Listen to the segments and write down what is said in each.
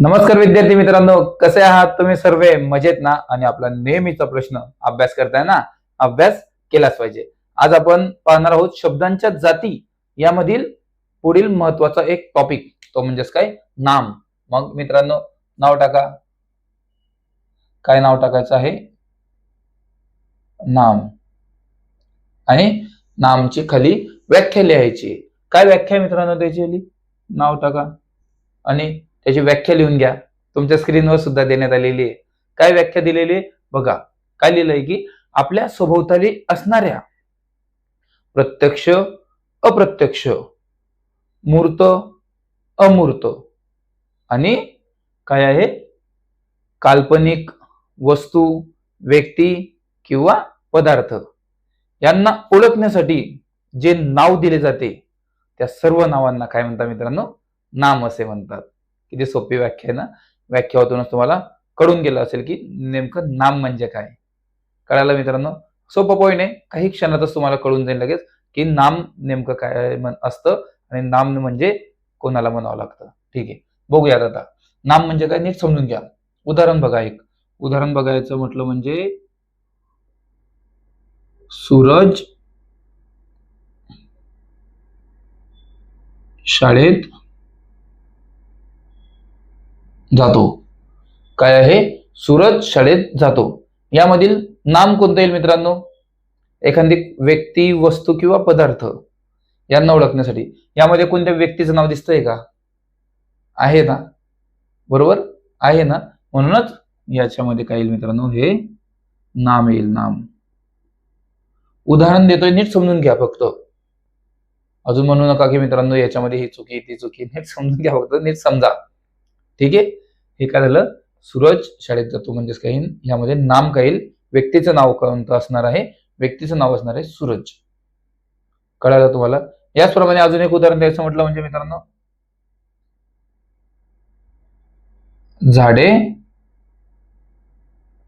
नमस्कार विद्यार्थी मित्रांनो कसे आहात तुम्ही सर्व? मजेत ना? आणि आपला नेहमीचा प्रश्न अभ्यास करताय ना? अभ्यास केलाच पाहिजे. आज आपण पाहणार आहोत शब्दांच्या जाती यामधील पुढील महत्त्वाचा एक टॉपिक तो म्हणजेच काय? नाम. मग मित्रांनो नाव टाका. काय नाव टाकायचं आहे? नाम. आणि नामची खाली व्याख्या लिहायची. काय व्याख्या आहे मित्रांनो त्याची? नाव टाका. आणि त्याची व्याख्या लिहून घ्या. तुमच्या स्क्रीनवर सुद्धा देण्यात आलेली आहे. काय व्याख्या दिलेली आहे? बघा. काय लिहिलंय की आपल्या सभोवताली असणाऱ्या प्रत्यक्ष अप्रत्यक्ष मूर्त अमूर्त आणि काय आहे? काल्पनिक वस्तू व्यक्ती किंवा पदार्थ यांना ओळखण्यासाठी जे नाव दिले जाते त्या सर्व नावांना काय म्हणतात मित्रांनो? नाम असे म्हणतात. किती सोपी व्याख्या आहे ना व्याख्यातूनच तुम्हाला कळून गेलं असेल की नेमकं नाम म्हणजे काय. कळायला मित्रांनो? सोपं पॉईंट आहे. काही क्षणातच तुम्हाला कळून जाईल लगेच की नाम नेमकं काय म्हण- असतं आणि नाम म्हणजे कोणाला म्हणावं लागतं. ठीक आहे. बघूयात आता. नाम म्हणजे काय नीट समजून घ्या. उदाहरण बघा एक. उदाहरण बघायचं म्हटलं म्हणजे सूरज शाळेत जातो. काय आहे? सूरज शाळेत जातो. यामधील नाम कोणतं येईल मित्रांनो? एखादी व्यक्ती वस्तू किंवा पदार्थ यांना ओळखण्यासाठी. यामध्ये कोणत्या व्यक्तीचं नाव दिसतंय का? आहे ना? बरोबर? आहे ना? म्हणूनच याच्यामध्ये काय येईल मित्रांनो? हे नाम येईल नाम. उदाहरण देतोय नीट समजून घ्या फक्त. अजून म्हणू नका की मित्रांनो याच्यामध्ये ही चुकी ती चुकी नीट समजून घ्या फक्त नीट समजा. ठीक आहे? हे काय झालं? सूरज शाळेत जातो म्हणजेच काही यामध्ये नाम काही येईल. व्यक्तीचं नाव कोणतं असणार आहे? व्यक्तीचं नाव असणार आहे सूरज. कळालं तुम्हाला? याचप्रमाणे अजून एक उदाहरण द्यायचं म्हटलं म्हणजे मित्रांनो. झाडे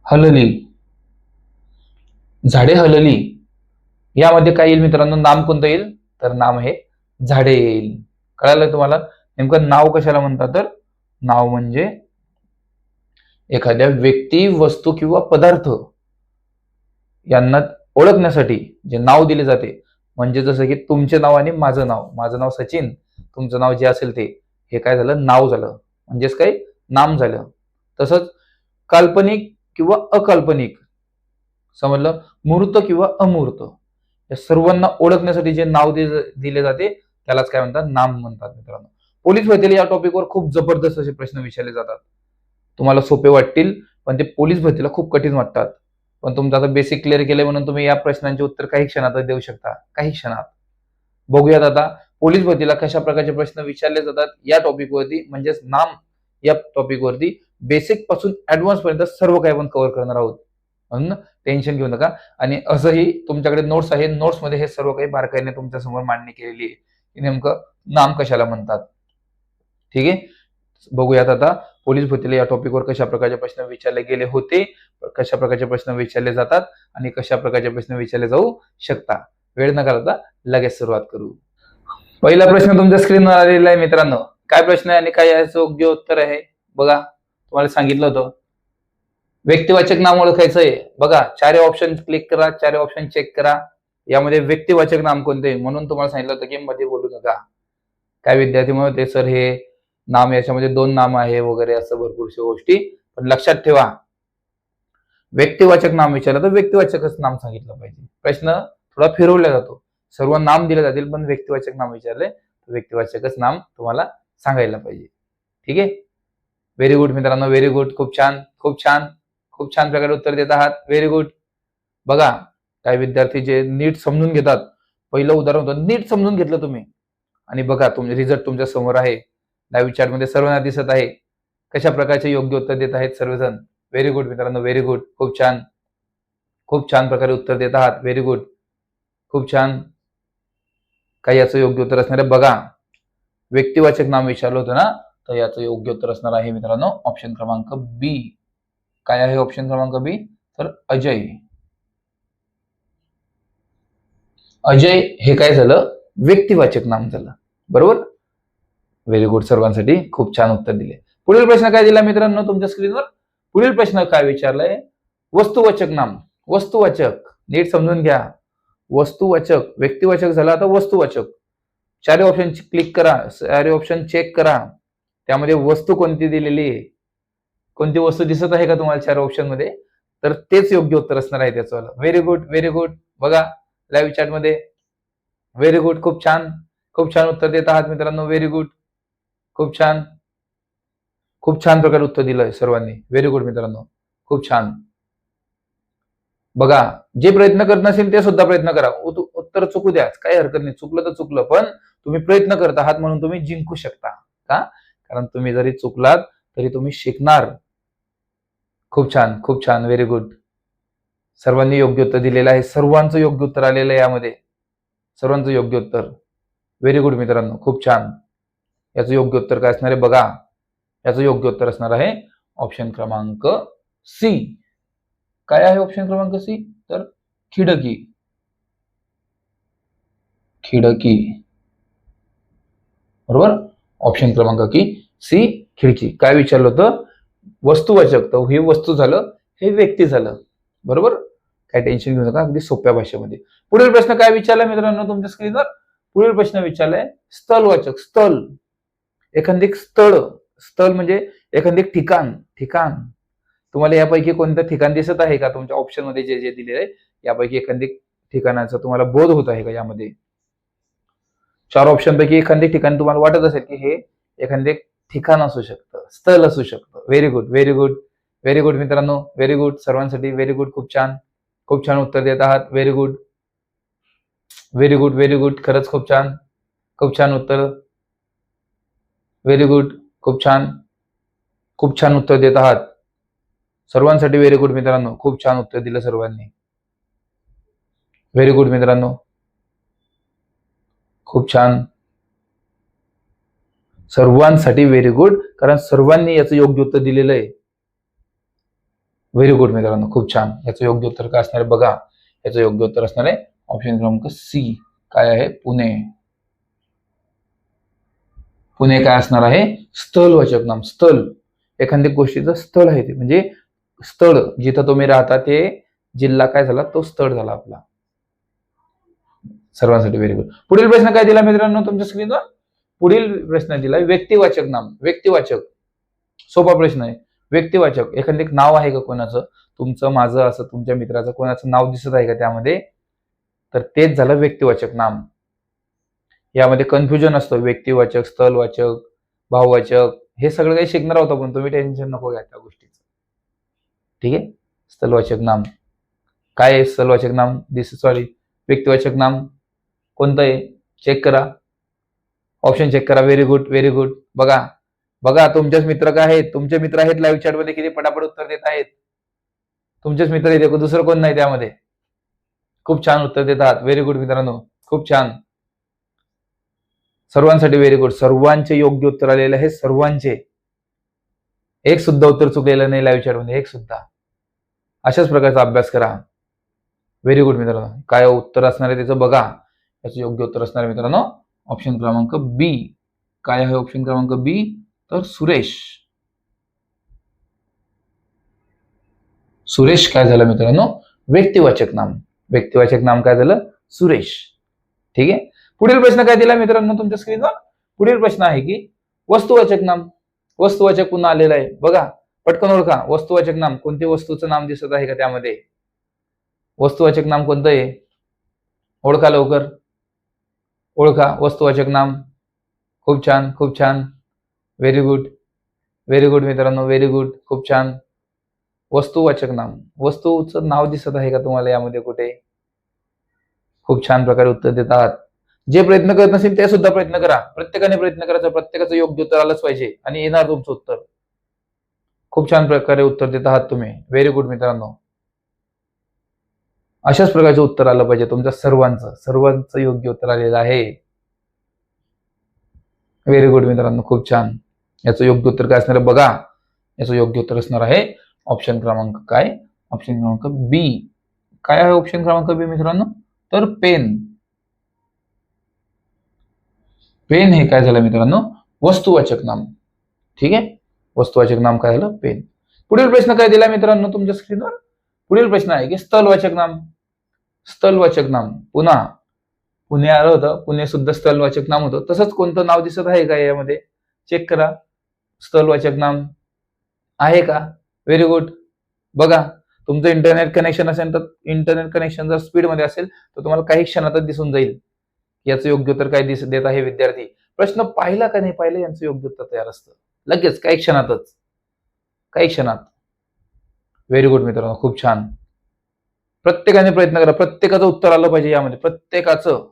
हलली. झाडे हलली. यामध्ये काय येईल मित्रांनो? नाम कोणतं येईल? तर नाम हे झाडे येईल. कळालं तुम्हाला? नेमकं नाव कशाला म्हणतात तर? नाव म्हणजे एखाद्या व्यक्ती वस्तू किंवा पदार्थ यांना ओळखण्यासाठी जे नाव दिले जाते. म्हणजे जसं की तुमचे नाव आणि माझं नाव. माझं नाव सचिन तुमचं नाव जे असेल ते. हे काय झालं? नाव झालं. म्हणजेच काय? नाम झालं. तसंच काल्पनिक किंवा अकाल्पनिक समजलं? मूर्त किंवा अमूर्त या सर्वांना ओळखण्यासाठी जे नाव दिले जाते त्यालाच काय म्हणतात? नाम म्हणतात मित्रांनो. पोलीस भरतीला या टॉपिकवर खूप जबरदस्त असे प्रश्न विचारले जातात. तुम्हाला सोपे वाटतील पण ते पोलीस भरतीला खूप कठीण वाटतात. पण तुमचं आता बेसिक क्लिअर केलं म्हणून तुम्ही या प्रश्नांचे उत्तर काही क्षणातच देऊ शकता. काही क्षणात. बघूयात आता पोलीस भरतीला कशा प्रकारचे प्रश्न विचारले जातात या टॉपिकवरती म्हणजेच नाम या टॉपिकवरती बेसिकपासून ऍडव्हान्स पर्यंत सर्व काही आपण कव्हर करणार आहोत. म्हणून टेन्शन घेऊ नका. आणि असंही तुमच्याकडे नोट्स आहे नोट्समध्ये हे सर्व काही बारकाईने तुमच्यासमोर मांडणी केलेली आहे. की नेमकं नाम कशाला म्हणतात? ठीक आहे? बघूयात आता. पोलीस भरतीला या टॉपिकवर कशा प्रकारचे प्रश्न विचारले गेले होते कशा प्रकारचे प्रश्न विचारले जातात आणि कशा प्रकारचे प्रश्न विचारले जाऊ शकता. वेळ न घालवता लगेच सुरुवात करू. पहिला प्रश्न तुमच्या स्क्रीनवर आलेला आहे मित्रांनो. काय प्रश्न आहे आणि काय याचं योग्य उत्तर आहे? बघा. तुम्हाला सांगितलं होतं. व्यक्तिवाचक नाम ओळखायचं आहे. बघा. चार ऑप्शन क्लिक करा. चार ऑप्शन चेक करा. यामध्ये व्यक्तिवाचक नाम कोणते म्हणून तुम्हाला सांगितलं होतं की मध्ये बोलू नका. काय विद्यार्थी म्हणते ते सर हे नाम याच्यामध्ये दोन नाम आहे वगैरे असं भरपूरशा गोष्टी. पण लक्षात ठेवा. व्यक्तिवाचक नाम विचारलं तर व्यक्तिवाचकच नाम सांगितलं पाहिजे. प्रश्न थोडा फिरवला जातो. सर्व नाम दिले जातील पण व्यक्तिवाचक नाम विचारले तर व्यक्तिवाचकच नाम तुम्हाला सांगायला पाहिजे. ठीक आहे? व्हेरी गुड मित्रांनो व्हेरी गुड खूप छान खूप छान खूप छान प्रकारे उत्तर देत आहात. व्हेरी गुड बघा काही विद्यार्थी जे नीट समजून घेतात. पहिलं उदाहरण होतं नीट समजून घेतलं तुम्ही. आणि बघा तुमचे रिझल्ट तुमच्यासमोर आहे. लाईव्ह चॅटमध्ये सर्वांना दिसत आहे. कशा प्रकारचे योग्य उत्तर देत आहेत सर्वजण? व्हेरी गुड मित्रांनो व्हेरी गुड खूप छान. खूप छान प्रकारे उत्तर देत आहात. व्हेरी गुड खूप छान. काही याचं योग्य उत्तर असणार आहे. बघा. व्यक्तिवाचक नाम विचारलं होतं ना? तर याचं योग्य उत्तर असणार आहे मित्रांनो ऑप्शन क्रमांक बी काय आहे ऑप्शन क्रमांक बी तर अजय. अजय हे काय झालं? व्यक्तिवाचक नाम झालं. बरोबर? व्हेरी गुड सर्वांसाठी खूप छान उत्तर दिले. पुढील प्रश्न काय दिला मित्रांनो तुमच्या स्क्रीनवर पुढील प्रश्न काय विचारलाय? वस्तुवाचक नाम. वस्तुवाचक. नीट समजून घ्या. वस्तुवाचक. व्यक्तिवाचक झाला आता वस्तुवाचक. चारही ऑप्शन क्लिक करा. चारही ऑप्शन चेक करा. त्यामध्ये वस्तू कोणती दिलेली आहे? कोणती वस्तू दिसत आहे का तुम्हाला चार ऑप्शनमध्ये? तर तेच योग्य उत्तर असणार आहे त्याचं व्हेरी गुड व्हेरी गुड बघा लाईव्ह चॅटमध्ये व्हेरी गुड खूप छान. खूप छान उत्तर देत आहात मित्रांनो. व्हेरी गुड खूप छान. खूप छान प्रकारे उत्तर दिलंय सर्वांनी. व्हेरी गुड मित्रांनो. खूप छान. बघा जे प्रयत्न करत नसेल ते सुद्धा प्रयत्न करा. उत्तर चुकू द्या काही हरकत नाही. चुकलं तर चुकलं पण तुम्ही प्रयत्न करत आहात म्हणून तुम्ही जिंकू शकता. का? कारण तुम्ही जरी चुकलात तरी तुम्ही शिकणार. खूप छान खूप छान. व्हेरी गुड सर्वांनी योग्य उत्तर दिलेलं आहे. सर्वांचं योग्य उत्तर आलेलं आहे यामध्ये. सर्वांचं योग्य उत्तर. व्हेरी गुड मित्रांनो. खूप छान. याचं योग्य उत्तर काय असणार आहे? बघा. याचं योग्य उत्तर असणार आहे ऑप्शन क्रमांक सी काय आहे ऑप्शन क्रमांक सी तर खिडकी. खिडकी. बरोबर? ऑप्शन क्रमांक की सी खिडकी. काय विचारलं होतं? वस्तुवाचक. तर हे वस्तू झालं हे व्यक्ती झालं. बरोबर? काय टेन्शन घेऊ नका. अगदी सोप्या भाषेमध्ये. पुढील प्रश्न काय विचारला मित्रांनो तुमच्या स्क्रीनवर पुढील प्रश्न विचारलाय स्थलवाचक. स्थल. एखादी स्थळ स्थळ म्हणजे एखादी ठिकाण ठिकाण. तुम्हाला यापैकी कोणतं ठिकाण दिसत आहे का? तुमच्या ऑप्शनमध्ये जे जे दिलेलं आहे यापैकी एखादी ठिकाणाचा तुम्हाला बोध होत आहे का यामध्ये? चार ऑप्शन पैकी एखादी ठिकाण तुम्हाला वाटत असेल की हे एखादे ठिकाण असू शकतं स्थळ असू शकतं. Very good very good very good मित्रांनो व्हेरी गुड सर्वांसाठी व्हेरी गुड खूप छान. खूप छान उत्तर देत आहात. Very good very good very good खरंच खूप छान. खूप छान उत्तर. व्हेरी गुड खूप छान. खूप छान उत्तर देत आहात. सर्वांसाठी व्हेरी गुड मित्रांनो. खूप छान उत्तर दिलं सर्वांनी. व्हेरी गुड मित्रांनो. खूप छान. सर्वांसाठी व्हेरी गुड कारण सर्वांनी याचं योग्य उत्तर दिलेलं आहे. व्हेरी गुड मित्रांनो. खूप छान. याचं योग्य उत्तर काय असणार आहे? बघा. याचं योग्य उत्तर असणार आहे. ऑप्शन क्रमांक सी काय आहे? पुणे. पुणे काय असणार आहे? स्थलवाचक नाम स्थल. एखाद्या गोष्टीचं स्थळ आहे ते. म्हणजे स्थळ जिथं तुम्ही राहता ते जिल्हा काय झाला? तो स्थळ झाला आपला. सर्वांसाठी व्हेरी गुड पुढील प्रश्न काय दिला मित्रांनो तुमच्या स्क्रीनवर पुढील प्रश्न दिला व्यक्तिवाचक नाम. व्यक्तिवाचक. सोपा प्रश्न आहे. व्यक्तिवाचक. एखादं एक नाव आहे का कोणाचं? तुमचं माझं असं तुमच्या मित्राचं कोणाचं नाव दिसत आहे का त्यामध्ये? तर तेच झालं व्यक्तिवाचक नाम. यामध्ये कन्फ्युजन असतं. व्यक्तिवाचक स्थलवाचक भाववाचक हे सगळं काही शिकणार होतं पण तुम्ही टेन्शन नको घ्या त्या गोष्टीचं. ठीक आहे? स्थलवाचक नाम. काय आहे स्थलवाचक नाम? दिस सॉरी व्यक्तिवाचक नाम कोणतं आहे? चेक करा. ऑप्शन चेक करा. व्हेरी गुड व्हेरी गुड बघा. बघा तुमचेच मित्र काय आहेत? तुमचे मित्र आहेत लाईव्ह चॅटमध्ये किती पटापट उत्तर देत आहेत. तुमचेच मित्र आहेत दुसरं कोण नाही त्यामध्ये? खूप छान उत्तर देतात. व्हेरी गुड मित्रांनो. खूप छान. सर्वांसाठी व्हेरी गुड सर्वांचे योग्य उत्तर आलेले आहे सर्वांचे. एक सुद्धा उत्तर चुकलेलं नाही लाईव्ह चॅटमध्ये एक सुद्धा. अशाच प्रकारचा अभ्यास करा. व्हेरी गुड मित्रांनो. काय उत्तर असणार आहे त्याचं बघा. त्याचं योग्य उत्तर असणार आहे मित्रांनो. ऑप्शन क्रमांक बी काय आहे ऑप्शन क्रमांक बी तर सुरेश. सुरेश काय झालं मित्रांनो? व्यक्तिवाचक नाम. व्यक्तिवाचक नाम काय झालं? सुरेश. ठीक आहे? पुढील प्रश्न काय दिला मित्रांनो तुमच्या स्क्रीनवर पुढील प्रश्न आहे की वस्तुवाचक नाम वस्तुवाचक पुन्हा आलेलं आहे. बघा पटकन ओळखा. वस्तुवाचक नाम कोणते वस्तूचं नाम दिसत आहे का त्यामध्ये? वस्तुवाचक नाम कोणतं आहे? ओळखा लवकर. ओळखा वस्तुवाचक नाम. खूप छान खूप छान. व्हेरी गुड व्हेरी गुड मित्रांनो व्हेरी गुड खूप छान. वस्तुवाचक नाम. वस्तूचं नाव दिसत आहे का तुम्हाला यामध्ये कुठे? खूप छान प्रकारे उत्तर देतात. जे प्रयत्न करत नसेल ते सुद्धा प्रयत्न करा. प्रत्येकाने प्रयत्न करायचा प्रत्येकाचं योग्य उत्तर आलंच पाहिजे आणि येणार तुमचं उत्तर. खूप छान प्रकारे उत्तर देत आहात तुम्ही. व्हेरी गुड मित्रांनो. अशाच प्रकारचं उत्तर आलं पाहिजे. तुमच्या सर्वांचं सर्वांचं योग्य उत्तर आलेलं आहे. व्हेरी गुड मित्रांनो खूप छान. याचं योग्य उत्तर काय असणार आहे? बघा. याचं योग्य उत्तर असणार आहे ऑप्शन क्रमांक काय? ऑप्शन क्रमांक बी काय आहे ऑप्शन क्रमांक बी मित्रांनो? तर पेन पेन हे काय झालं मित्रांनो? वस्तुवाचक नाम. ठीक आहे? वस्तुवाचक नाम काय झालं? पेन. पुढील प्रश्न काय दिला मित्रांनो तुमच्या स्क्रीनवर पुढील प्रश्न आहे की स्थलवाचक नाम. स्थलवाचक नाम. पुन्हा. पुणे आलं होतं. पुणे सुद्धा स्थलवाचक नाम होतं. तसंच कोणतं नाव दिसत आहे का यामध्ये? चेक करा. स्थलवाचक नाम. आहे का? व्हेरी गुड बघा. तुमचं इंटरनेट कनेक्शन असेल तर इंटरनेट कनेक्शन जर स्पीडमध्ये असेल तर तुम्हाला काही क्षणातच दिसून जाईल. याचं योग्य उत्तर काय दिस देत आहे विद्यार्थी? प्रश्न पाहिला का नाही पाहिलं यांचं योग्य उत्तर तयार असतं. लगेच काही क्षणातच. काही क्षणात. व्हेरी गुड मित्रांनो खूप छान. प्रत्येकाने प्रयत्न करा प्रत्येकाचं उत्तर आलं पाहिजे यामध्ये प्रत्येकाचं.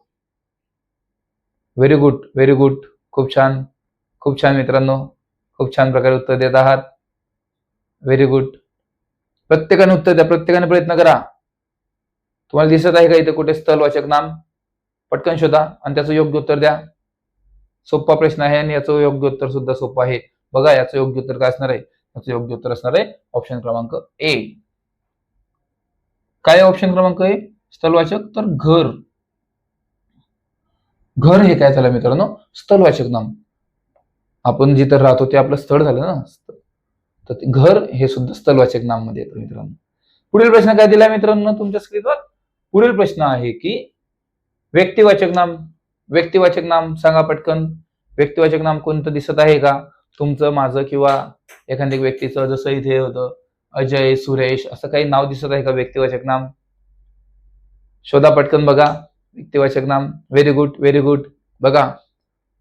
व्हेरी गुड व्हेरी गुड खूप छान. खूप छान मित्रांनो खूप छान प्रकारे उत्तर देत आहात. व्हेरी गुड प्रत्येकाने उत्तर द्या प्रत्येकाने प्रयत्न करा. तुम्हाला दिसत आहे का इथे कुठे स्थलवाचक नाम? पटकन शोधा आणि त्याचं योग्य उत्तर द्या. सोपा प्रश्न आहे आणि याचं योग्य उत्तर सुद्धा सोपं आहे. बघा याचं योग्य उत्तर काय असणार आहे? याचं योग्य उत्तर असणार आहे ऑप्शन क्रमांक ए काय ऑप्शन क्रमांक आहे स्थलवाचक तर घर. घर हे काय झालं मित्रांनो? स्थलवाचक नाम. आपण जिथं राहतो ते आपलं स्थळ झालं ना? तर ते घर हे सुद्धा स्थलवाचक नाममध्ये येतं मित्रांनो. पुढील प्रश्न काय दिलाय मित्रांनो तुमच्या स्क्रीनवर पुढील प्रश्न आहे की व्यक्तिवाचक नाम व्यक्तिवाचक नाम सांगा पटकन. व्यक्तिवाचक नाम कोणतं दिसत आहे का? तुमचं माझं किंवा एखाद्या व्यक्तीचं जसं इथे होतं अजय सुरेश असं काही नाव दिसत आहे का व्यक्तिवाचक नाम? शोधा पटकन बघा. व्यक्तिवाचक नाम व्हेरी गुड व्हेरी गुड बघा.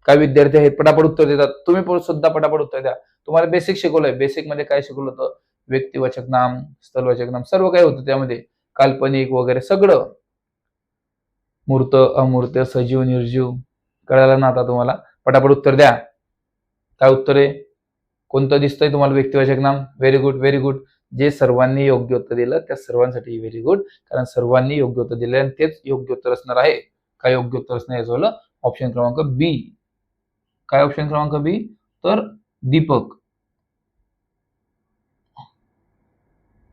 काय विद्यार्थी आहेत पटापट उत्तर देतात. तुम्ही पण सुद्धा पटापट उत्तर द्या. तुम्हाला बेसिक शिकवलंय. बेसिकमध्ये काय शिकवलं होतं? व्यक्तिवाचक नाम स्थलवाचक नाम सर्व काही होतं त्यामध्ये. काल्पनिक वगैरे सगळं. मूर्त अमूर्त सजीव निर्जीव. कळायला ना आता तुम्हाला? पटापट उत्तर द्या. काय उत्तर आहे? कोणतं दिसतंय तुम्हाला व्यक्तिवाचक नाम? व्हेरी गुड व्हेरी गुड जे सर्वांनी योग्य उत्तर दिलं त्या सर्वांसाठी व्हेरी गुड कारण सर्वांनी योग्य उत्तर दिलं आणि तेच योग्य उत्तर असणार आहे. काय योग्य उत्तर असणार याचं ऑप्शन क्रमांक बी काय ऑप्शन क्रमांक बी तर दीपक.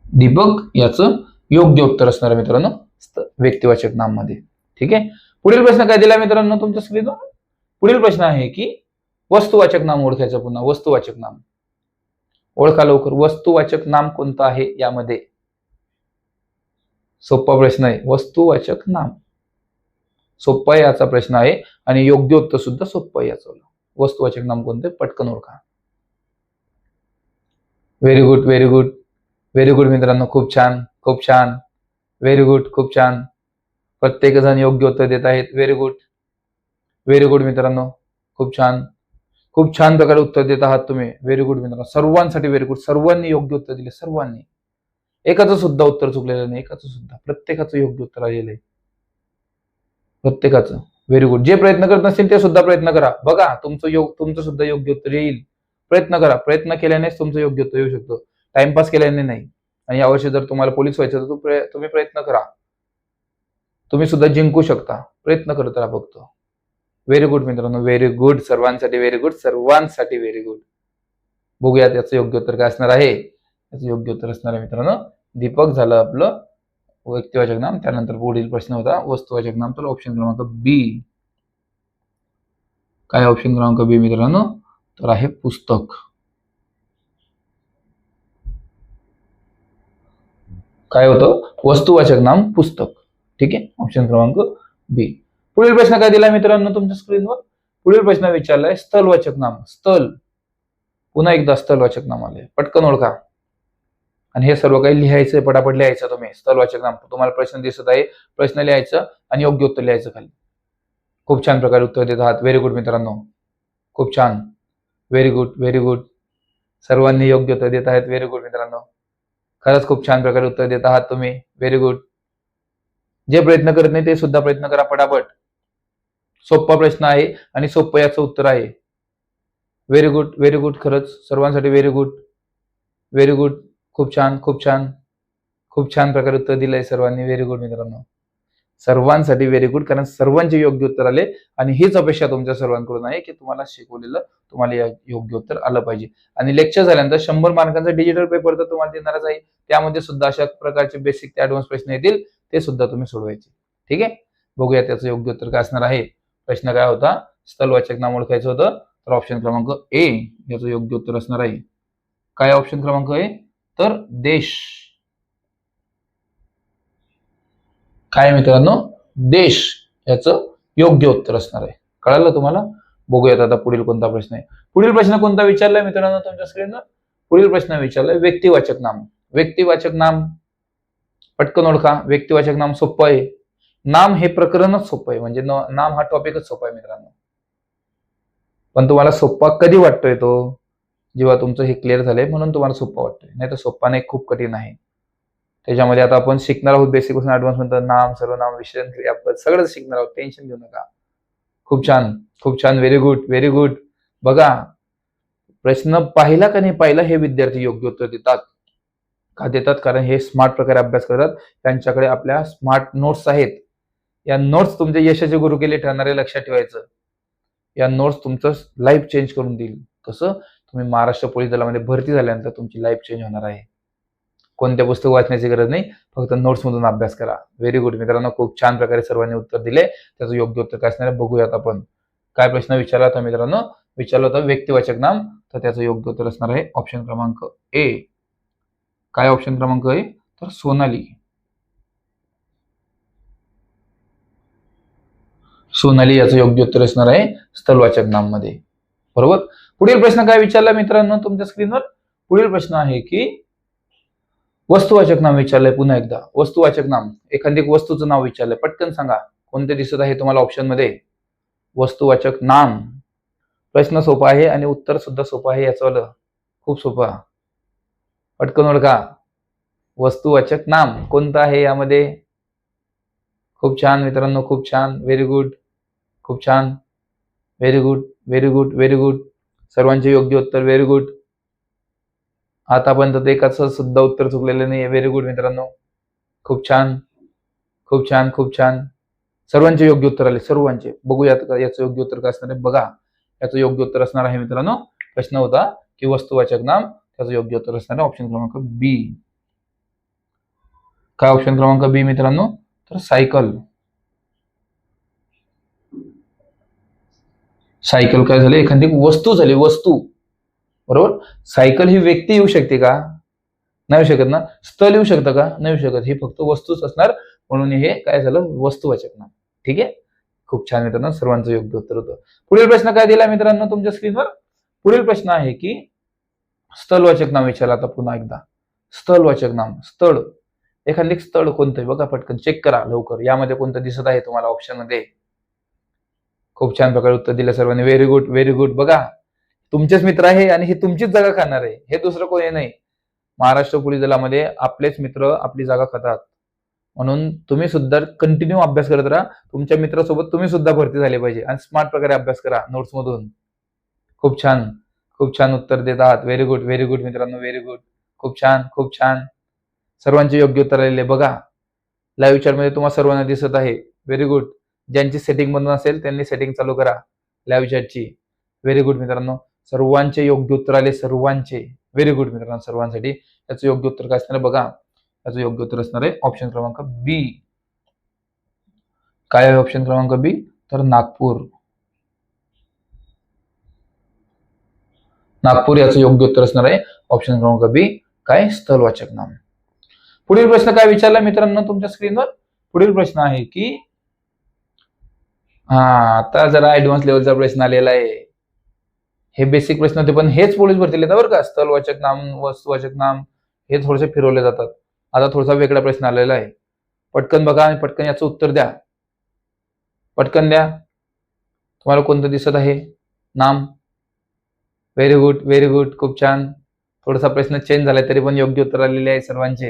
दीपक याचं योग्य उत्तर असणार आहे मित्रांनो व्यक्तिवाचक नाममध्ये ठीक आहे? पुढील प्रश्न काय दिला मित्रांनो तुमच्या स्क्रीनवर पुढील प्रश्न आहे की वस्तुवाचक नाम ओळखायचं पुन्हा वस्तुवाचक नाम. ओळखा लवकर. वस्तुवाचक नाम कोणतं आहे यामध्ये? सोपा प्रश्न आहे. वस्तुवाचक नाम. सोपा याचा प्रश्न आहे. आणि योग्य उत्तर सुद्धा सोपा आहे याचं. वस्तुवाचक नाम कोणते पटकन ओळखा. Very good very good very good मित्रांनो. खूप छान खूप छान. व्हेरी गुड खूप छान. प्रत्येक जण योग्य उत्तर देत आहेत. व्हेरी गुड व्हेरी गुड मित्रांनो. खूप छान. खूप छान प्रकारे उत्तर देत आहात तुम्ही. व्हेरी गुड मित्रांनो. सर्वांसाठी व्हेरी गुड सर्वांनी योग्य उत्तर दिले. सर्वांनी. एकाचं सुद्धा उत्तर चुकलेलं नाही. एकाचं सुद्धा. प्रत्येकाचं योग्य उत्तर आलेलं आहे. प्रत्येकाचं. व्हेरी गुड जे प्रयत्न करत नसतील ते सुद्धा प्रयत्न करा. बघा तुमचं योग तुमचं सुद्धा योग्य उत्तर येईल. प्रयत्न करा. प्रयत्न केल्यानेच तुमचं योग्य उत्तर येऊ शकतो. टाइमपास केल्याने नाही. आणि यावर्षी जर तुम्हाला पोलीस व्हायचं तर तुम्ही प्रयत्न करा. तुम्ही सुद्धा जिंकू शकता. प्रयत्न करत राहा फक्त व्हेरी गुड मित्रांनो व्हेरी गुड सर्वांसाठी व्हेरी गुड सर्वांसाठी व्हेरी गुड बघूया त्याचं योग्य उत्तर काय असणार आहे. त्याचं योग्य उत्तर असणार आहे मित्रांनो दीपक झालं आपलं व्यक्तिवाचक नाम त्यानंतर पुढील प्रश्न होता वस्तुवाचक नाम तर ऑप्शन क्रमांक बी काय ऑप्शन क्रमांक बी मित्रांनो? तर आहे पुस्तक. काय होतं? वस्तुवाचक नाम पुस्तक. ठीक आहे? ऑप्शन क्रमांक बी पुढील प्रश्न काय दिला मित्रांनो तुमच्या स्क्रीनवर पुढील प्रश्न विचारलाय स्थलवाचक नाम स्थल. पुन्हा एकदा स्थलवाचक नाम आले पटकन ओळखा. आणि हे सर्व काही लिहायचं पटापट लिहायचं तुम्ही. स्थलवाचक नाम तुम्हाला प्रश्न दिसत आहे प्रश्न लिहायचं आणि योग्य उत्तर लिहायचं खाली. खूप छान प्रकारे उत्तर देत आहात. व्हेरी गुड मित्रांनो. खूप छान. व्हेरी गुड व्हेरी गुड सर्वांनी योग्य उत्तर देत आहेत. व्हेरी गुड मित्रांनो. खरंच खूप छान प्रकारे उत्तर देत आहात तुम्ही. व्हेरी गुड जे प्रयत्न करत नाही ते सुद्धा प्रयत्न करा पटापट. सोप्पा प्रश्न आहे आणि सोप्पं याचं उत्तर आहे. व्हेरी गुड व्हेरी गुड खरंच. सर्वांसाठी व्हेरी गुड व्हेरी गुड खूप छान खूप छान. खूप छान प्रकारे उत्तर दिलंय सर्वांनी. व्हेरी गुड मित्रांनो. सर्वांसाठी व्हेरी गुड कारण सर्वांचे योग्य उत्तर आले आणि हीच अपेक्षा तुमच्या सर्वांकडून आहे की तुम्हाला शिकवलेलं तुम्हाला या- योग्य उत्तर आलं पाहिजे. आणि लेक्चर झाल्यानंतर शंभर मार्कांचा डिजिटल पेपर तर तुम्हाला देणारच आहे. त्यामध्ये सुद्धा अशा प्रकारचे बेसिक ते ऍडव्हान्स प्रश्न येतील. ते सुद्धा तुम्ही सोडवायचे. ठीक आहे? बघूया त्याचं योग्य उत्तर काय असणार आहे. प्रश्न काय होता? स्थलवाचक नाम ओळखायचं होतं. तर ऑप्शन क्रमांक ए याचं योग्य उत्तर असणार आहे. काय ऑप्शन क्रमांक आहे तर देश. काय मित्रांनो? देश याचं योग्य उत्तर असणार आहे. कळालं तुम्हाला? बघूयात आता पुढील कोणता प्रश्न आहे. पुढील प्रश्न कोणता विचारलाय मित्रांनो तुमच्या स्क्रीनवर पुढील प्रश्न विचारलाय व्यक्तिवाचक नाम. व्यक्तिवाचक नाम. पटकन ओळखा. व्यक्तिवाचक नाम सोपं आहे. नाम हे प्रकरणच सोपं आहे. म्हणजे नाम हा टॉपिकच सोपा आहे मित्रांनो. पण तुम्हाला सोप्पा कधी वाटतोय तो? जेव्हा तुमचं हे क्लिअर झालंय म्हणून तुम्हाला सोप्पा वाटतोय. नाही तर सोप्पा नाही खूप कठीण आहे. त्याच्यामध्ये आता आपण शिकणार आहोत बेसिकपासून ऍडव्हान्स म्हणतात नाम सर्वनाम विशेषण क्रियापद सगळंच शिकणार आहोत. टेन्शन घेऊ नका. खूप छान. खूप छान. व्हेरी गुड व्हेरी गुड बघा. प्रश्न पाहिला का नाही पाहिला हे विद्यार्थी योग्य उत्तर देतात. देतात? कारण हे स्मार्ट प्रकारे अभ्यास करतात. त्यांच्याकडे आपल्या स्मार्ट नोट्स आहेत. या नोट्स तुमचे यशाचे गुरु केले ठरणारे लक्षात ठेवायचं. या नोट्स तुमचं लाईफ चेंज करून देईल. कसं तुम्ही महाराष्ट्र पोलीस दलामध्ये भरती झाल्यानंतर तुमची लाईफ चेंज होणार आहे. कोणत्या पुस्तक वाचण्याची गरज नाही. फक्त नोट्स मधून अभ्यास करा. व्हेरी गुड मित्रांनो खूप छान प्रकारे सर्वांनी उत्तर दिले. त्याचं योग्य उत्तर काय असणार आहे बघूयात आपण. काय प्रश्न विचारला होता मित्रांनो? विचारलं होतं व्यक्तिवाचक नाम. तर त्याचं योग्य उत्तर असणार आहे ऑप्शन क्रमांक ए काय ऑप्शन क्रमांक आहे? तर सोनाली. सोनाली याचं योग्य उत्तर असणार आहे स्थलवाचक नाममध्ये. बरोबर? पुढील प्रश्न काय विचारला मित्रांनो तुमच्या स्क्रीनवर पुढील प्रश्न आहे की वस्तुवाचक नाम विचारलंय पुन्हा एकदा. वस्तुवाचक नाम. एखादी वस्तूचं नाव विचारलंय. पटकन सांगा. कोणते दिसत आहे तुम्हाला ऑप्शनमध्ये? वस्तुवाचक नाम. प्रश्न सोपा आहे आणि उत्तर सुद्धा सोपं आहे याचं खूप सोपं. पटकन ओळखा. वस्तुवाचक नाम कोणतं आहे यामध्ये? खूप छान मित्रांनो खूप छान. व्हेरी गुड खूप छान. Very good very good very good सर्वांचे योग्य उत्तर. व्हेरी गुड आतापर्यंत एकाच सुद्धा उत्तर चुकलेलं नाही व्हेरी गुड मित्रांनो. खूप छान. खूप छान. खूप छान. सर्वांचे योग्य उत्तर आले. सर्वांचे. बघूयात का याचं योग्य उत्तर काय असणार आहे? बघा. याचं योग्य उत्तर असणार आहे मित्रांनो. प्रश्न होता की वस्तुवाचक नाम त्याचं योग्य उत्तर असणार आहे. ऑप्शन क्रमांक बी काय ऑप्शन क्रमांक बी मित्रांनो? तर सायकल सायकल काय झाली? एखादी वस्तू झाली वस्तू. बरोबर? सायकल ही व्यक्ती येऊ शकते का? नाही येऊ शकत ना? स्थल येऊ शकतं का? नाही येऊ शकत. हे फक्त वस्तूच असणार. म्हणून हे काय झालं? वस्तुवाचक नाम ठीक आहे? खूप छान मित्रांनो. सर्वांचं योग्य उत्तर होतं. पुढील प्रश्न काय दिला मित्रांनो तुमच्या स्क्रीनवर पुढील प्रश्न आहे की स्थलवाचक नाम विचारला आता पुन्हा एकदा. स्थलवाचक नाम स्थळ. एखादी स्थळ कोणतं आहे बघा पटकन चेक करा लवकर. यामध्ये कोणतं दिसत आहे तुम्हाला ऑप्शनमध्ये? खूप छान प्रकारे उत्तर दिलं सर्वांनी. व्हेरी गुड व्हेरी गुड बघा तुमचेच मित्र आहे आणि हे तुमचीच जागा खाणार आहे. हे दुसरं कोणी नाही. महाराष्ट्र पोलीस दलामध्ये आपलेच मित्र आपली जागा खातात. म्हणून तुम्ही सुद्धा कंटिन्यू अभ्यास करत राहा. तुमच्या मित्रासोबत तुम्ही सुद्धा भरती झाली पाहिजे. आणि स्मार्ट प्रकारे अभ्यास करा नोट्स मधून. खूप छान. खूप छान उत्तर देत आहात. व्हेरी गुड व्हेरी गुड मित्रांनो व्हेरी गुड खूप छान खूप छान. सर्वांचे योग्य उत्तर आलेले बघा लाईव्ह चॅटमध्ये तुम्हाला सर्वांना दिसत आहे. व्हेरी गुड ज्यांची सेटिंग बंद असेल त्यांनी सेटिंग चालू करा. लाईव्ह चॅटची व्हेरी गुड मित्रांनो. सर्वांचे योग्य उत्तर आले सर्वांचे. व्हेरी गुड मित्रांनो सर्वांसाठी. याचं योग्य उत्तर काय असणार आहे? बघा. याचं योग्य उत्तर असणार आहे ऑप्शन क्रमांक बी काय आहे ऑप्शन क्रमांक बी तर नागपूर. नागपूर याचं योग्य उत्तर असणार आहे. ऑप्शन क्रमांक बी काय? स्थलवाचक नाम. पुढील प्रश्न काय विचारला मित्रांनो तुमच्या स्क्रीनवर पुढील प्रश्न आहे की हा आता जरा ऍडव्हान्स लेवलचा प्रश्न आलेला आहे. हे बेसिक प्रश्न होते पण हेच पोलीस भरतीले बरं का. स्थलवाचक नाम वस्तुवाचक नाम हे थोडेसे फिरवले जातात. आता थोडासा वेगळा प्रश्न आलेला आहे. पटकन बघा आणि पटकन याचं उत्तर द्या. पटकन द्या. तुम्हाला कोणतं दिसत आहे? नाम. व्हेरी गुड व्हेरी गुड खूप छान. थोडासा प्रश्न चेंज झालाय तरी पण योग्य उत्तर आलेले आहे सर्वांचे.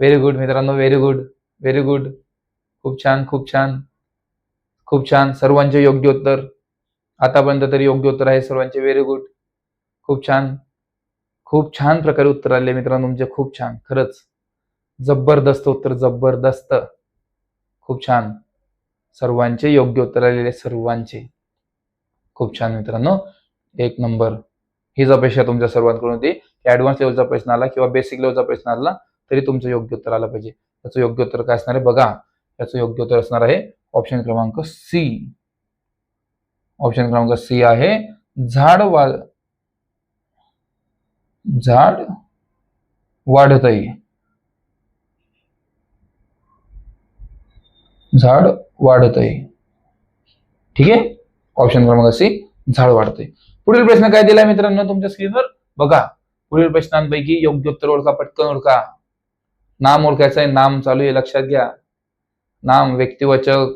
व्हेरी गुड मित्रांनो व्हेरी गुड व्हेरी गुड खूप छान खूप छान. खूप छान. सर्वांचे योग्य उत्तर. आतापर्यंत तरी योग्य उत्तर आहे सर्वांचे. व्हेरी गुड खूप छान. खूप छान प्रकारे उत्तर आले मित्रांनो तुमचे खूप छान. खरंच. जबरदस्त उत्तर जबरदस्त. खूप छान. सर्वांचे योग्य उत्तर आलेले सर्वांचे. खूप छान मित्रांनो. एक नंबर. हीच अपेक्षा तुमच्या सर्वांकडून होती. की ऍडव्हान्स लेवलचा प्रश्न आला किंवा बेसिक लेवलचा प्रश्न आला तरी तुमचं योग्य उत्तर आलं पाहिजे. त्याचं योग्य उत्तर काय असणार आहे? बघा. याचं योग्य उत्तर असणार आहे ऑप्शन क्रमांक सी ऑप्शन क्रमांक सी आहे झाड वा झाड वाढतही झाड वाढतही ठीक आहे? ऑप्शन क्रमांक सी झाड वाढतंय. पुढील प्रश्न काय दिलाय मित्रांनो तुमच्या स्क्रीनवर बघा पुढील प्रश्नांपैकी योग्य उत्तर ओळखा पटकन ओळखा. नाम ओळखायचं आहे नाम चालू आहे लक्षात घ्या. नाम व्यक्तिवाचक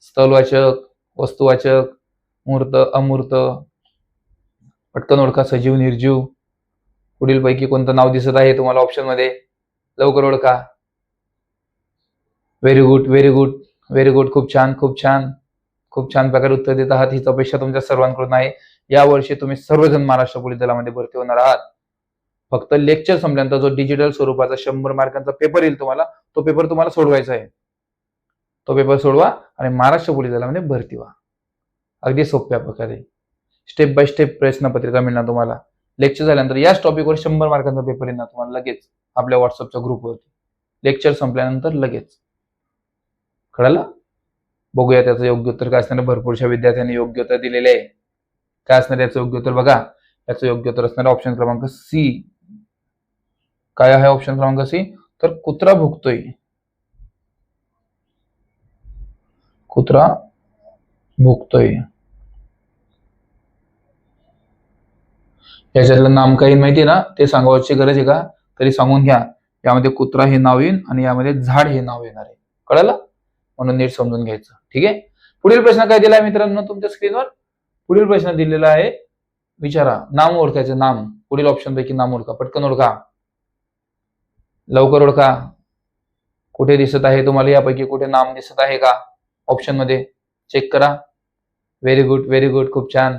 स्थलवाचक वस्तुवाचक मूर्त अमूर्त. पटकन ओळखा सजीव निर्जीव. पुढील पैकी कोणतं नाव दिसत आहे तुम्हाला ऑप्शनमध्ये? लवकर ओळखा. Very good very good very good खूप छान खूप छान. खूप छान प्रकारे उत्तर देत आहात हीच अपेक्षा तुमच्या सर्वांकडून आहे. यावर्षी तुम्ही सर्वजण महाराष्ट्र पोलीस दलामध्ये भरती होणार आहात. फक्त लेक्चर संपल्यानंतर जो डिजिटल स्वरूपाचा शंभर मार्कांचा पेपर येईल तुम्हाला तो पेपर तुम्हाला सोडवायचा आहे. तो पेपर सोडवा आणि महाराष्ट्र पोलीस दलामध्ये भरती व्हा. अगदी सोप्या प्रकारे. स्टेप बाय स्टेप प्रश्नपत्रिका मिळणार तुम्हाला. लेक्चर झाल्यानंतर याच टॉपिकवर शंभर मार्कांचा पेपर येणार तुम्हाला लगेच. आपल्या व्हॉट्सअपच्या ग्रुपवरती लेक्चर संपल्यानंतर लगेच. कळलं? बघूया त्याचं योग्य उत्तर काय असणार. भरपूरशा विद्यार्थ्यांनी योग्य उत्तर दिलेले आहे. काय असणार याचं योग्य उत्तर? बघा याचं योग्य उत्तर असणार ऑप्शन क्रमांक सी काय आहे ऑप्शन क्रमांक सी तर कुत्रा भुकतोय कुत्रा भुकतोय याच्यातलं नाम काही माहिती ना? ते सांगावची गरज आहे का? तरी सांगून घ्या. यामध्ये कुत्रा हे नाव येईल आणि यामध्ये झाड हे नाव येणार आहे. कळलं? म्हणून नीट समजून घ्यायचं. ठीक आहे? पुढील प्रश्न काय दिलाय मित्रांनो तुमच्या स्क्रीनवर पुढील प्रश्न दिलेला आहे. विचारा. नाम ओळखायचं. नाम. पुढील ऑप्शन पैकी नाम ओळखा. पटकन ओळखा. लवकर ओळखा. कुठे दिसत आहे तुम्हाला? यापैकी कुठे नाम दिसत आहे का? ऑप्शनमध्ये चेक करा. व्हेरी गुड व्हेरी गुड खूप छान.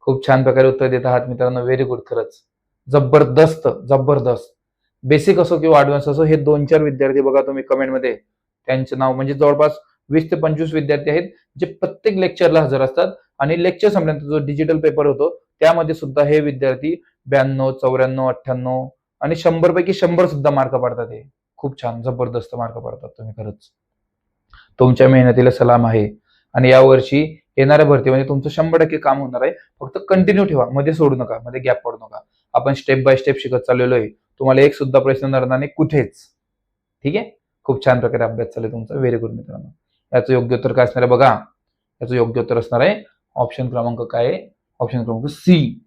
खूप छान प्रकारे उत्तर देत आहात मित्रांनो. व्हेरी गुड खरंच. जबरदस्त जबरदस्त. बेसिक असो किंवा ऍडव्हान्स असो हे दोन चार विद्यार्थी बघा तुम्ही कमेंटमध्ये त्यांचे नाव म्हणजे जवळपास वीस ते पंचवीस विद्यार्थी आहेत जे प्रत्येक लेक्चरला हजर असतात. आणि लेक्चर संपल्यानंतर जो डिजिटल पेपर होतो त्यामध्ये सुद्धा हे विद्यार्थी ब्याण्णव चौऱ्याण्णव अठ्ठ्याण्णव आणि शंभर पैकी शंभर सुद्धा मार्क पडतात हे. खूप छान जबरदस्त मार्क पडतात तुम्ही खरंच. तुमच्या मेहनतीला सलाम आहे. आणि यावर्षी येणाऱ्या भरतीमध्ये म्हणजे तुमचं शंभर टक्के काम होणार आहे. फक्त कंटिन्यू ठेवा मध्ये सोडू नका मध्ये गॅप पडू नका. आपण स्टेप बाय स्टेप शिकत चाललेलो आहे. तुम्हाला एक सुद्धा प्रश्न नडणार नाही कुठेच. ठीक आहे? खूप छान प्रकारे अभ्यास चालू तुमचा. व्हेरी गुड मित्रांनो. याचं योग्य उत्तर काय असणार आहे? बघा. याचं योग्य उत्तर असणार आहे ऑप्शन क्रमांक आहे? ऑप्शन क्रमांक सी.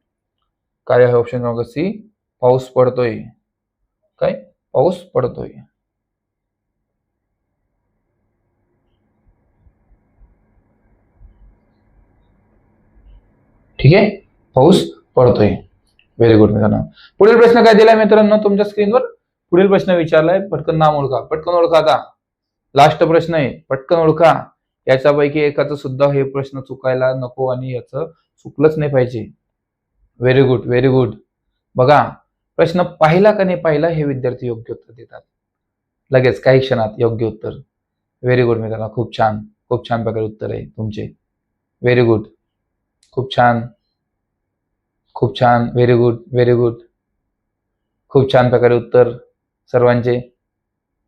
आहे ऑप्शन क्रमांक सी? पाऊस पडतोय. काय? पाऊस ठीक आहे? पाऊस पडतोय. व्हेरी गुड मित्रांनो. पुढील प्रश्न काय दिलाय मित्रांनो तुमच्या स्क्रीनवर पुढील प्रश्न विचारलाय, पटकन नाम ओळखा. पटकन ओळखा आता. लास्ट प्रश्न आहे. पटकन ओळखा. याच्यापैकी एकाचं सुद्धा हे प्रश्न चुकायला नको आणि याचं चुकलंच नाही पाहिजे. व्हेरी गुड व्हेरी गुड बघा प्रश्न पाहिला का नाही पाहिला हे विद्यार्थी योग्य उत्तर देतात. लगेच काही क्षणात योग्य उत्तर. व्हेरी गुड मित्रांनो खूप छान खूप छान प्रकारे उत्तर आहे तुमचे. व्हेरी गुड खूप छान. खूप छान व्हेरी गुड व्हेरी गुड खूप छान प्रकारे उत्तर सर्वांचे.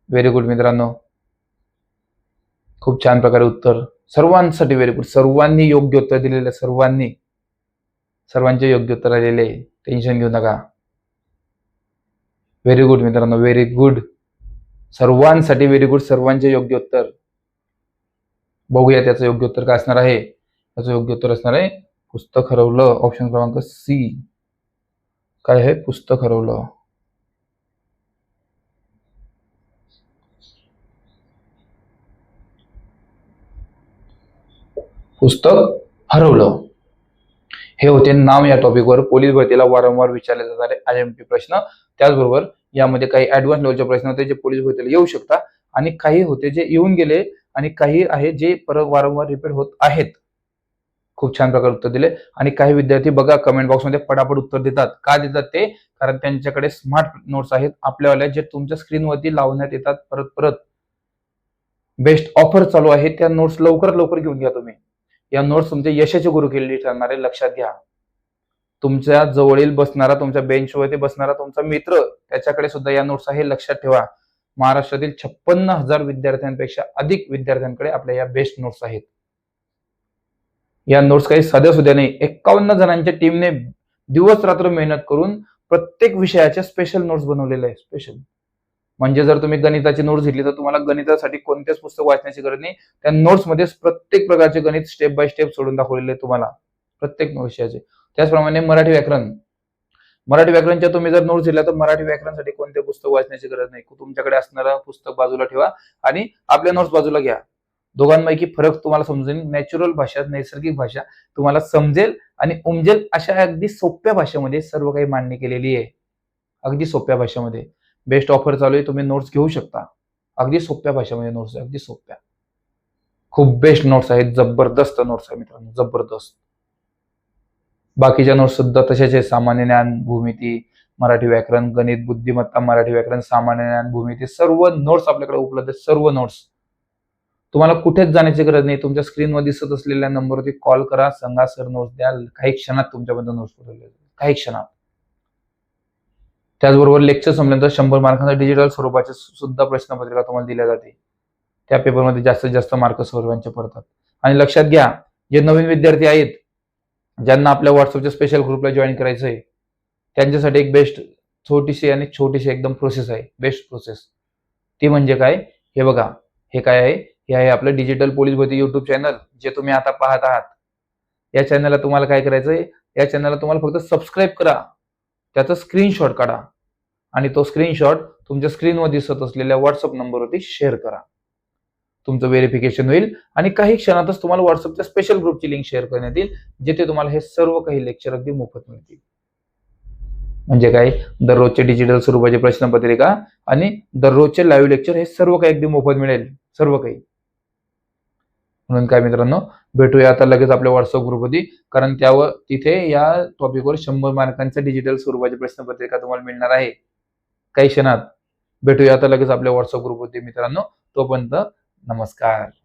व्हेरी गुड मित्रांनो. खूप छान प्रकारे उत्तर. सर्वांसाठी व्हेरी गुड सर्वांनी योग्य उत्तर दिलेलं सर्वांनी. सर्वांचे योग्य उत्तर आलेले टेन्शन घेऊ नका. व्हेरी गुड मित्रांनो. व्हेरी गुड सर्वांसाठी व्हेरी गुड सर्वांचे योग्य उत्तर. बघूया त्याचं योग्य उत्तर काय असणार आहे. त्याचं योग्य उत्तर असणार आहे. पुस्तक हरवलं. ऑप्शन क्रमांक सी काय आहे? पुस्तक हरवलं. पुस्तक हरवलं. हे होते नाव या टॉपिकवर पोलीस भरतीला वारंवार विचारले जाणारे आय एम पी प्रश्न. त्याचबरोबर यामध्ये काही ऍडव्हान्स लेवलचे प्रश्न होते जे पोलीस भरतीला येऊ शकतात आणि काही होते जे येऊन गेले आणि काही आहे जे परत वारंवार रिपीट होत आहेत. खूप छान प्रकारे उत्तर दिले. आणि काही विद्यार्थी बघा कमेंट बॉक्समध्ये पटापट उत्तर देतात. का देतात ते? कारण त्यांच्याकडे स्मार्ट नोट्स आहेत आपल्यावाल्या जे तुमच्या स्क्रीनवरती लावण्यात येतात परत परत. बेस्ट ऑफर चालू आहे. त्या नोट्स लवकरात लवकर घेऊन घ्या तुम्ही. या नोट्स तुमचे यशाचे गुरु केलेली ठरणार आहे लक्षात घ्या. तुमच्या जवळील बसणारा तुमच्या बेंचवरती बसणारा तुमचा मित्र त्याच्याकडे सुद्धा या नोट्स आहे लक्षात ठेवा. महाराष्ट्रातील छप्पन्न हजार विद्यार्थ्यांपेक्षा अधिक विद्यार्थ्यांकडे आपल्या या बेस्ट नोट्स आहेत. या नोट्स काही साध्या सुद्धा नाही. एक्कावन्न जणांच्या टीमने दिवस रात्र मेहनत करून प्रत्येक विषयाच्या स्पेशल नोट्स बनवलेल्या आहे स्पेशल म्हणजे जर तुम्ही गणिताची नोट्स घेतली तर तुम्हाला गणितासाठी कोणतेच पुस्तक वाचण्याची गरज नाही. त्या नोट्समध्ये प्रत्येक प्रकारचे गणित स्टेप बाय स्टेप सोडून दाखवलेले आहे तुम्हाला प्रत्येक विषयाचे. त्याचप्रमाणे मराठी व्याकरण. मराठी व्याकरणच्या तुम्ही जर नोट्स दिल्या तर मराठी व्याकरणसाठी कोणते पुस्तक वाचण्याची गरज नाही. तुमच्याकडे असणारं पुस्तक बाजूला ठेवा आणि आपल्या नोट्स बाजूला घ्या. दोघांपैकी फरक तुम्हाला समजेल नॅचरल भाषा नैसर्गिक भाषा तुम्हाला समजेल आणि उमजेल अशा अगदी सोप्या भाषेमध्ये सर्व काही मांडणी केलेली आहे. अगदी सोप्या भाषेमध्ये. बेस्ट ऑफर चालू आहे तुम्ही नोट्स घेऊ शकता. अगदी सोप्या भाषेमध्ये नोट्स अगदी सोप्या. खूप बेस्ट नोट्स आहेत जबरदस्त नोट्स आहे मित्रांनो जबरदस्त. बाकीच्या नोट्स सुद्धा तशाच आहे सामान्य ज्ञान भूमिती मराठी व्याकरण गणित बुद्धिमत्ता मराठी व्याकरण सामान्य ज्ञान भूमिती सर्व नोट्स आपल्याकडे उपलब्ध आहेत सर्व नोट्स तुम्हाला कुठेच जाण्याची गरज नाही तुमच्या स्क्रीनवर दिसत असलेल्या नंबरवरती कॉल करा सांगा सर नोट्स द्या काही क्षणात तुमच्याबद्दल नोट्स पुरवले काही क्षणात. त्याचबरोबर लेक्चर संपल्यानंतर शंभर मार्कांचा डिजिटल स्वरूपाचे सुद्धा प्रश्नपत्रिका तुम्हाला दिल्या जाते. त्या पेपरमध्ये जास्तीत जास्त मार्क सर्वांचे पडतात. आणि लक्षात घ्या जे नवीन विद्यार्थी आहेत ज्यांना आपल्या व्हॉट्सअपच्या स्पेशल ग्रुपला जॉईन करायचं आहे त्यांच्यासाठी एक बेस्ट छोटीशी आणि छोटीशी एकदम प्रोसेस आहे. बेस्ट प्रोसेस ती म्हणजे काय? हे बघा. हे काय आहे? हे आहे आपलं डिजिटल पोलीस भरती युट्यूब चॅनल जे तुम्ही आता पाहत आहात. या चॅनलला तुम्हाला काय करायचंय? या चॅनलला तुम्हाला फक्त सबस्क्राईब करा. त्याचा स्क्रीनशॉट काढा. आणि तो स्क्रीनशॉट तुमच्या स्क्रीनवर दिसत असलेल्या व्हॉट्सअप नंबरवरती शेअर करा. तुमचं व्हेरिफिकेशन होईल आणि काही क्षणातच तुम्हाला व्हॉट्सअपच्या स्पेशल ग्रुपची लिंक शेअर करण्यात येईल जिथे तुम्हाला हे सर्व काही लेक्चर अगदी मोफत मिळतील. म्हणजे काय? दररोजचे डिजिटल स्वरूपाचे प्रश्नपत्रिका आणि दररोजचे लाईव्ह लेक्चर हे सर्व काही अगदी मोफत मिळेल. सर्व काही. म्हणून काय मित्रांनो भेटूया आता लगेच आपल्या व्हॉट्सअप ग्रुपमध्ये कारण त्यावर तिथे या टॉपिकवर शंभर मार्कांच्या डिजिटल स्वरूपाची प्रश्नपत्रिका तुम्हाला मिळणार आहे. काही क्षणात. भेटूया आता लगेच आपल्या व्हॉट्सअप ग्रुपवरती मित्रांनो. तोपर्यंत नमस्कार.